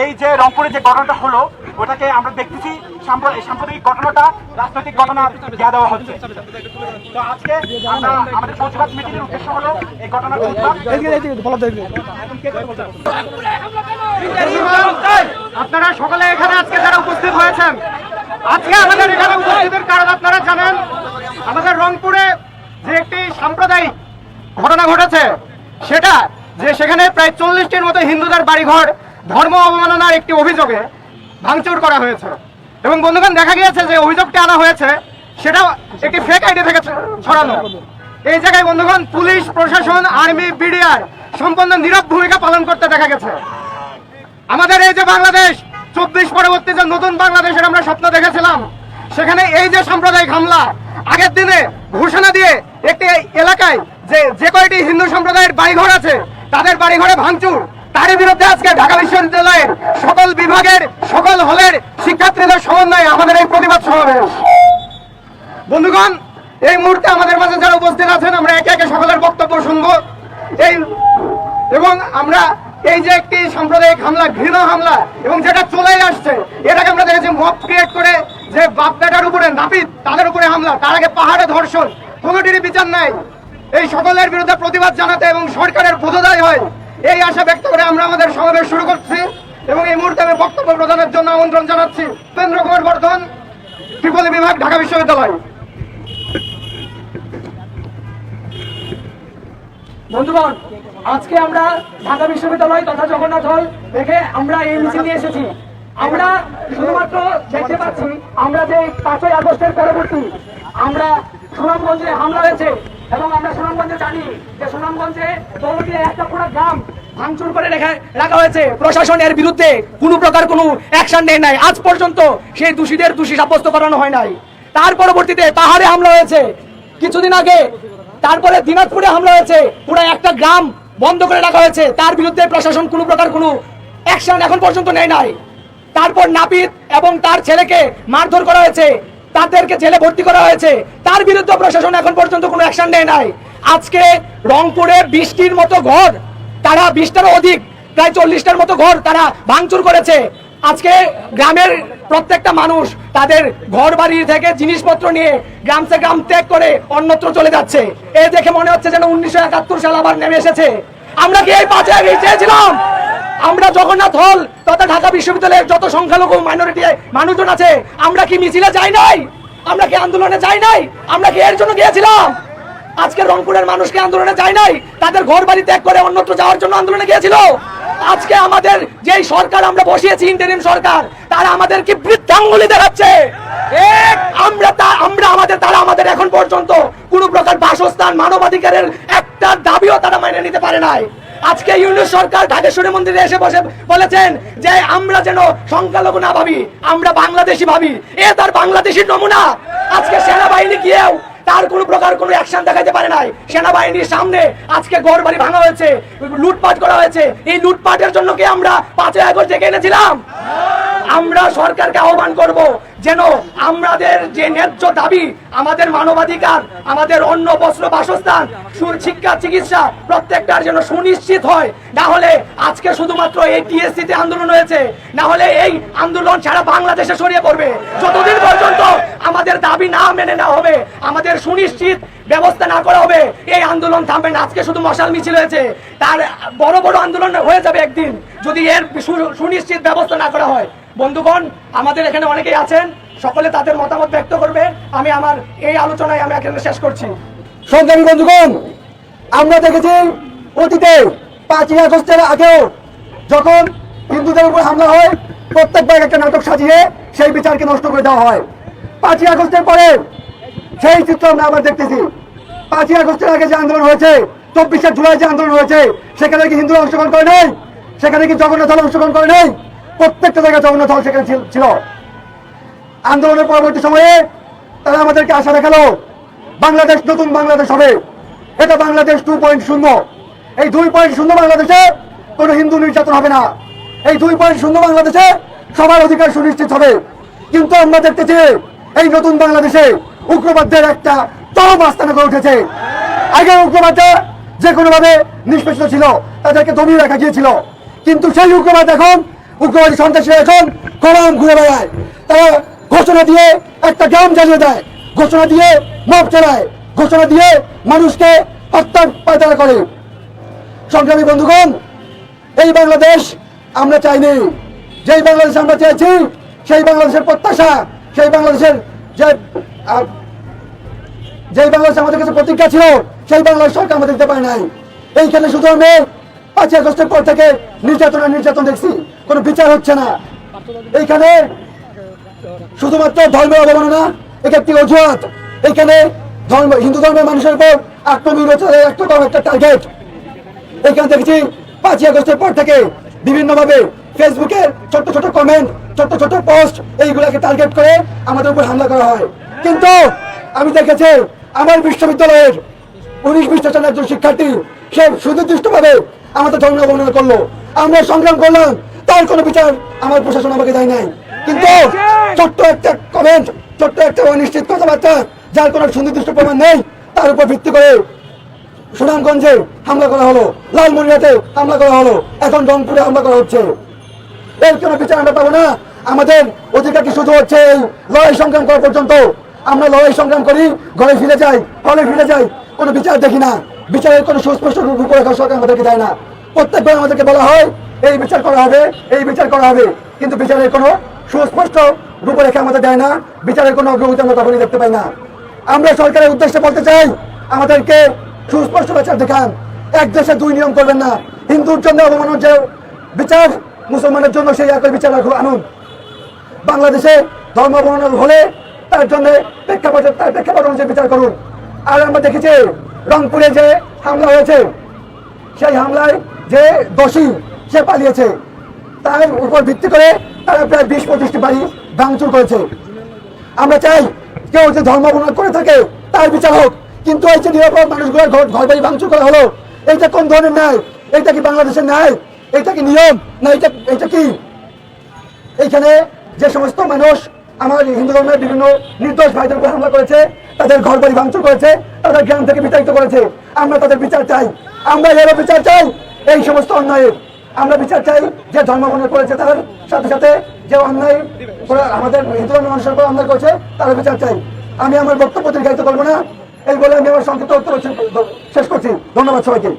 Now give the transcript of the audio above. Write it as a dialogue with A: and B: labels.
A: এই যে রংপুরে যে ঘটনাটা হলো ওটাকে আমরা দেখতেছি সাম্প্র- এই সাম্প্রদায়িক ঘটনাটা রাজনৈতিক ঘটনা দেওয়া দেওয়া হচ্ছে। তো আজকে আমরা আমাদের প্রতিবাদ মিটিংয়ের উদ্দেশ্য হলো এই ঘটনার আপনারা সকালে এখানে আজকে যারা উপস্থিত হয়েছেন আজকে আমাদের এখানে উপস্থিতের কারণ আপনারা জানেন আমাদের রংপুরে যে একটি সাম্প্রদায়িক ঘটনা ঘটেছে সেটা যে সেখানে প্রায় চল্লিশটির মতো হিন্দুদের বাড়িঘর ধর্ম অবমাননার একটি অভিযোগে ভাঙচুর করা হয়েছে। এবং বন্ধুগণ, দেখা গিয়েছে যে অভিযোগটি আনা হয়েছে সেটা একটি ফেক আইডি থেকে ছড়ানো। এই জায়গায় বন্ধুগণ, পুলিশ, প্রশাসন, আর্মি, বিডিআর সম্পূর্ণ নীরব ভূমিকা পালন করতে দেখা গেছে। আমাদের এই যে বাংলাদেশ, চব্বিশ পরবর্তী যে নতুন বাংলাদেশের আমরা স্বপ্ন দেখেছিলাম, সেখানে এই যে সাম্প্রদায়িক হামলা, আগের দিনে ঘোষণা দিয়ে একটি এলাকায় যে যে কয়টি হিন্দু সম্প্রদায়ের বাড়িঘর আছে, তাদের বাড়িঘরে ভাঙচুর। তারই বিরুদ্ধে আজকে ঢাকা বিশ্ববিদ্যালয়ের সকল বিভাগের, সকল হলের শিক্ষার্থীদের সমন্বয়ে আমাদের এই প্রতিবাদ সমাবেশ। বন্ধুগণ, এই মুহূর্তে আমাদের মাঝে যারা উপস্থিত আছেন, আমরা একে একে সকলের বক্তব্য শুনব। এই এবং আমরা এই যে একটি সাম্প্রদায়িক হামলা, ঘৃণ হামলা, এবং যেটা চলে আসছে, এটাকে আমরা দেখেছি মব ক্রিয়েট করে যে বাপ বেটার উপরে নাপিত, তাদের উপরে হামলা, তার আগে পাহাড়ে ধর্ষণ কোনোটির বিচার নাই। এই সকলের বিরুদ্ধে প্রতিবাদ জানাতে এবং সরকারের বোধদায় হয়। এই আশা ব্যক্ত করে আমরা আমাদের সমাবেশ শুরু করছি এবং এই মুহূর্তে আমি বক্তব্য প্রদানের জন্য আমন্ত্রণ জানাচ্ছি উপেন্দ্র কুমার বর্ধন ত্রিপলি বিভাগ, ঢাকা বিশ্ববিদ্যালয়।
B: বন্ধুগণ, আজকে আমরা ঢাকা বিশ্ববিদ্যালয় তথা জগন্নাথ হল দেখে আমরা এই মিছিল নিয়ে এসেছি। আমরা শুধুমাত্র দেখতে পাচ্ছি, আমরা যে পাঁচই আগস্টের পরবর্তী, আমরা সুনামগঞ্জে হামলা হয়েছে এবং আমরা সুনামগঞ্জে জানি যে সুনামগঞ্জে দৌলটিয়া একটা পুরো গ্রাম ভাঙচুর করে রেখে রাখা হয়েছে। প্রশাসনের বিরুদ্ধে কোনো প্রকার কোনো অ্যাকশন নেই নাই। আজ পর্যন্ত সেই দোষীদের দোষী সাব্যস্ত করানো হয় নাই। তার পরবর্তীতে পাহাড়ে হামলা হয়েছে। কিছুদিন আগে তারপরে দিনাজপুরে হামলা হয়েছে। পুরো একটা গ্রাম বন্ধ করে রাখা হয়েছে। তার বিরুদ্ধে প্রশাসন কোনো প্রকার কোনো অ্যাকশন এখন পর্যন্ত নেয় নাই। তারপর নাপিত এবং তার ছেলেকে মারধর করা হয়েছে। তাদেরকে জেলে ভর্তি করা হয়েছে। তার বিরুদ্ধে প্রশাসন এখন পর্যন্ত কোনো অ্যাকশন নেয় নাই। আজকে রংপুরে বৃষ্টির মতো ঘর তারা বিশটারও অধিক, প্রায় চল্লিশটার মতো ঘর তারা ভাঙচুর করেছে। আজকে গ্রামের প্রত্যেকটা মানুষ তাদের ঘর বাড়ি থেকে জিনিসপত্র নিয়ে গ্রাম থেকে গ্রাম ত্যাগ করে অন্যত্র চলে যাচ্ছে। এ দেখে মনে হচ্ছে যেন উনিশশো একাত্তর সাল আবার নেমে এসেছে। আমরা কি এই পাঁচে চেয়েছিলাম? আমরা জগন্নাথ হল তথা ঢাকা বিশ্ববিদ্যালয়ের যত সংখ্যালঘু মাইনরিটি মানুষজন আছে, আমরা কি মিছিলে যাই নাই? আমরা কি আন্দোলনে যাই নাই? আমরা কি এর জন্য গিয়েছিলাম? আজকে রংপুরের মানুষকে আন্দোলনে যায় নাই, তাদের ঘর বাড়ি ত্যাগ করে অন্যত্র যাওয়ার জন্য আন্দোলনে গিয়েছিল। আজকে আমাদের যেই সরকার আমরা বসিয়েছি ইন্টারিম সরকার, তারা আমাদের কি বৃদ্ধাঙ্গুলি দেখাচ্ছে। আমরা তা, আমরা আমাদের, তারা আমাদের এখন পর্যন্ত কোনো প্রকার বাসস্থান, মানবাধিকারের একটা দাবিও তারা মেনে নিতে পারে নাই। আজকে ইউনিট সরকার ঢাকেশ্বরী মন্দিরে এসে বসে বলেছেন যে, আমরা যেন সংখ্যালঘু না ভাবি, আমরা বাংলাদেশি ভাবি। এ তার বাংলাদেশির নমুনা। আজকে সেনাবাহিনী গিয়েও তার কোনো প্রকার কোনো অ্যাকশন দেখাতে পারে নাই। সেনাবাহিনীর সামনে আজকে ঘর বাড়ি ভাঙা হয়েছে, লুটপাট করা হয়েছে। এই লুটপাটের জন্য কি আমরা পাঁচই আগস্ট ডেকে এনেছিলাম? আমরা সরকারকে আহ্বান করব যেন আমাদের যে ন্যায্য দাবি, আমাদের মানবাধিকার, আমাদের অন্ন, বস্ত্র, বাসস্থান শিক্ষা, চিকিৎসা, প্রত্যেকটার যেন সুনিশ্চিত হয়। না হলে আজকে শুধুমাত্র এই টিএসসি তে আন্দোলন হয়েছে, না হলে এই আন্দোলন সারা বাংলাদেশে ছড়িয়ে পড়বে। যতদিন পর্যন্ত আমাদের দাবি না মেনে নেওয়া হবে, আমাদের সুনিশ্চিত ব্যবস্থা না করা হবে, এই আন্দোলন থামবে না। আজকে শুধু মশাল মিছিল হয়েছে, তার বড় বড় আন্দোলন হয়ে যাবে একদিন, যদি এর সুনিশ্চিত ব্যবস্থা না করা হয়। বন্ধুগণ, আমাদের এখানে অনেকেই আছেন সকলে তাদের মতামত ব্যক্ত করবে। আমি আমার এই আলোচনায় আমি এখানে শেষ করছি।
C: সংগ্রামী বন্ধুগণ, আমরা দেখেছি অতীতে পাঁচই আগস্টের আগেও যখন হিন্দুদের উপর হামলা হয় প্রত্যেকবার একটা নাটক সাজিয়ে সেই বিচারকে নষ্ট করে দেওয়া হয়। পাঁচই আগস্টের পরে সেই চিত্র আমরা আবার দেখতেছি। পাঁচই আগস্টের আগে যে আন্দোলন হয়েছে, চব্বিশে জুলাই যে আন্দোলন হয়েছে, সেখানে কি হিন্দুরা অংশগ্রহণ করে নেই? সেখানে কি জগন্নাথ অংশগ্রহণ করে নেই? প্রত্যেকটা জায়গায় জগন্নাথ সেখানে ছিল। আন্দোলনের পরবর্তী সময়ে তারা আমাদেরকে আশা দেখাল, বাংলাদেশ নতুন বাংলাদেশ হবে। এটা বাংলাদেশ টু পয়েন্ট শূন্য। এই দুই পয়েন্ট শূন্য বাংলাদেশে কোনো হিন্দু নির্যাতন হবে না। এই দুই পয়েন্ট শূন্য বাংলাদেশে সবার অধিকার সুনিশ্চিত হবে। কিন্তু আমরা দেখতেছি এই নতুন বাংলাদেশে উগ্রবাদদের একটা চরম আস্থানে গড়ে উঠেছে। আগে উগ্রবাদটা যে কোনোভাবে নিষ্পেষিত ছিল, তাদেরকে দমিয়ে রাখা গিয়েছিল। কিন্তু সেই উগ্রবাদ এখন, উগ্রবাদী সন্ত্রাসীরা এখন কলম ঘুরে বেড়ায়। তারা ঘোষণা দিয়ে একটা গ্রাম জ্বালিয়ে দেয়। ঘোষণা দিয়ে মব চালায় ঘোষণা দিয়ে মানুষকে হত্যার পায়তারা করে। সংগ্রামী বন্ধুগণ, এই বাংলাদেশ আমরা চাইনি। যেই বাংলাদেশ আমরা চেয়েছি, সেই বাংলাদেশের প্রত্যাশা, সেই বাংলাদেশের যে যেই বাংলাদেশ আমাদের কাছে প্রতিজ্ঞা ছিল, সেই বাংলাদেশ সরকার আমাদের দিতে পারে নাই। এইখানে শুধু আমি পাঁচই আগস্টের পর থেকে নির্যাতন আর নির্যাতন দেখছি। কোনো বিচার হচ্ছে না। এইখানে শুধুমাত্র ধর্মের অবমাননা এটা একটি অজুহাত, এখানে ধর্ম, হিন্দু ধর্মের মানুষের উপর আক্রমণ একটা বড় একটা টার্গেট এখানে দেখেছি পাঁচই আগস্টের পর থেকে বিভিন্ন ভাবে ফেসবুকে ছোট্ট ছোট কমেন্ট ছোট্ট ছোট পোস্ট এইগুলাকে টার্গেট করে আমাদের উপর হামলা করা হয়। কিন্তু আমি দেখেছি আমার বিশ্ববিদ্যালয়ের উনিশ বিশ একজন শিক্ষার্থী, সে সুনির্দিষ্ট ভাবে আমাদের ধর্ম অবমাননা করল। আমরা সংগ্রাম করলাম, তার কোনো বিচার আমার প্রশাসন আমাকে দেয় নাই। কিন্তু ছোট্ট একটা কমেন্ট ছোট্ট একটা অনিশ্চিত কথাবার্তা, যার কোনো সুনির্দিষ্ট প্রমাণ নেই, তার উপর ভিত্তি করে সুনামগঞ্জে হামলা করা হলো লালমনিরহাটে হামলা করা হলো, এখন রংপুরে হামলা করা হচ্ছে। এর কোনো বিচার আমরা পাবো না। আমাদের অধিকার কি শুধু হচ্ছে এই লড়াই সংগ্রাম করা পর্যন্ত? আমরা লড়াই সংগ্রাম করি, ঘরে ফিরে যাই, হলে ফিরে যাই, কোনো বিচার দেখি না। বিচারের কোনো সুস্পষ্ট রূপরেখা সরকার আমাদেরকে দেয় না। প্রত্যেকবার আমাদেরকে বলা হয়, এই বিচার করা হবে, এই বিচার করা হবে। কিন্তু বিচারের কোনো সুস্পষ্ট রূপরেখা আমাদের দেয় না, বিচারের কোনো অগ্রগতি আমরা তখনই দেখতে পাই না। আমরা সরকারের উদ্দেশ্যে বলতে চাই, আমাদেরকে সুস্পষ্ট বিচার দেখান। এক দেশে দুই নিয়ম করবেন না। হিন্দুর জন্য অবমানন যে বিচার, মুসলমানের জন্য সেই একই বিচার আনুন। বাংলাদেশে ধর্ম অবমানন হলে তার জন্য প্রেক্ষাপটে, তার প্রেক্ষাপট অনুযায়ী বিচার করুন। আর আমরা দেখেছি রংপুরে যে হামলা হয়েছে, সেই হামলায় যে দোষী সে পালিয়েছে। তার উপর ভিত্তি করে তারা প্রায় বিশ পঁচিশটি বাড়ি ভাঙচুর করেছে। আমরা চাই কেউ যে ধর্ম করে থাকে, তার বিচার হোক। কিন্তু এই যে নিরাপদ মানুষগুলোর ঘর ঘর বাড়ি ভাঙচুর করা হলো, এইটা কোন ধরনের ন্যায়? এইটা কি বাংলাদেশের ন্যায়? এইটা কি নিয়ম? না এটা এটা কি? এইখানে যে সমস্ত মানুষ আমার হিন্দু ধর্মের বিভিন্ন নির্দোষ ভাইদের উপর হামলা করেছে, তাদের ঘর বাড়ি ভাঙচুর করেছে, তাদের জ্ঞান থেকে বিতাড়িত করেছে, আমরা তাদের বিচার চাই। আমরা এরও বিচার চাই এই সমস্ত অন্যায়ের। আমরা বিচার চাই যে ধর্মগ্রহণ করেছে তার সাথে সাথে যে অন্যায় আমাদের হিন্দু মানুষের উপর অন্যায় করেছে, তার বিচার চাই। আমি আমার বক্তব্য দীর্ঘায়িত করব না। এই বলে আমি আমার সংক্ষিপ্ত উত্তর শেষ করছি। ধন্যবাদ সবাইকে।